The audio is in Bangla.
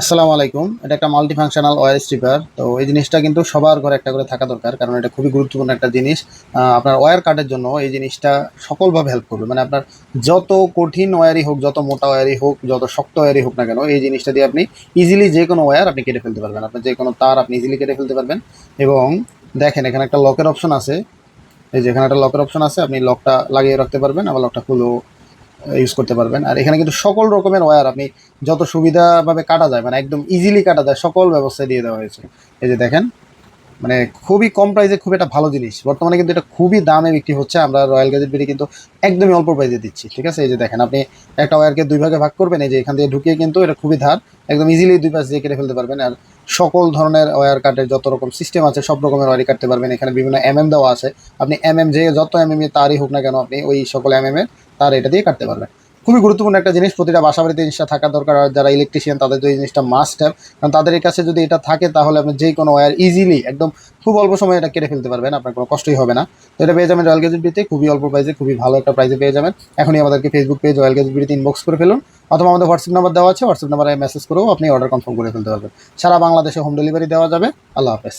আসসালামু আলাইকুম। এটা একটা মাল্টি ফাংশনাল ওয়ার স্ট্রিপার তো এই জিনিসটা কিন্তু সবার ঘরে একটা করে থাকা দরকার, কারণ এটা খুবই গুরুত্বপূর্ণ একটা জিনিস। আপনার ওয়্যার কাটের জন্য এই জিনিসটা সকলভাবে হেল্প করবে। মানে আপনার যত কঠিন ওয়্যারই হোক, যত মোটা ওয়্যারই হোক, যত শক্ত ওয়্যারই হোক না কেন, এই জিনিসটা দিয়ে আপনি ইজিলি যে কোনো ওয়্যার আপনি কেটে ফেলতে পারবেন। আপনার যে কোনো তার আপনি ইজিলি কেটে ফেলতে পারবেন। এবং দেখেন, এখানে একটা লকের অপশন আছে। এই যে এখানে একটা লকের অপশন আছে। আপনি লকটা লাগিয়ে রাখতে পারবেন। আবার লকটা খুলেও ইউজ করতে পারবেন। আর এখানে কিন্তু সকল রকমের ওয়্যার আপনি যত সুবিধাভাবে কাটা যায় মানে একদম ইজিলি কাটা যায়, সকল ব্যবস্থা দিয়ে দেওয়া হয়েছে। এই যে দেখেন মানে খুবই কম প্রাইসে খুব একটা ভালো জিনিস। বর্তমানে কিন্তু এটা খুবই দামে বিক্রি হচ্ছে। আমরা রয়্যাল গ্যাজেট বিডি কিন্তু একদমই অল্প প্রাইসে দিচ্ছি, ঠিক আছে? এই যে দেখেন, আপনি একটা ওয়্যারকে দুই ভাগে ভাগ করবেন, এই যে এখান থেকে ঢুকিয়ে কিন্তু এটা খুবই ধার। একদম ইজিলি দুই পাশ দিয়ে কেটে ফেলতে পারবেন। আর সকল ধরনের ওয়ার কাটের যত রকম সিস্টেম আছে, সব রকমের ওয়ারি কাটতে পারবেন। এখানে বিভিন্ন এমএম দেওয়া আছে। আপনি এমএম যে যত এমএম এর তারই হোক না কেন, আপনি ওই সকল এমএম এর তার এটা দিয়ে কাটতে পারবেন। খুবই গুরুত্বপূর্ণ একটা জিনিস, প্রতিটা বাসা বাড়িতে জিনিসটা থাকা দরকার, আর যারা ইলেকট্রিশিয়ান তাদের তো এই জিনিসটা মাস্ট হ্যাভ কারণ তাদের কাছে যদি এটা থাকে তাহলে আপনি যে কোনো ওয়্যার ইজিলি একদম খুব অল্প সময়ে এটা কেটে ফেলতে পারবেন, আপনার কোনো কষ্টই হবে না। তো এটা পেয়ে যাবেন রয়্যাল গেজেট বিতে খুবই অল্প প্রাইসে খুবই ভালো একটা প্রাইসে পেয়ে যাবেন। এখনই আমাদেরকে ফেসবুক পেজ রয়্যাল গেজেট বিতে ইনবক্স করে ফেলুন, অথবা আমাদের হোয়াটসঅ্যাপ নাম্বার দেওয়া আছে হোয়াটসঅ্যাপ নাম্বারে মেসেজ করেও আপনি অর্ডার কনফার্ম করে ফেলতে পারবেন। সারা বাংলাদেশে হোম ডেলিভারি দেওয়া যাবে। আল্লাহ হাফেজ।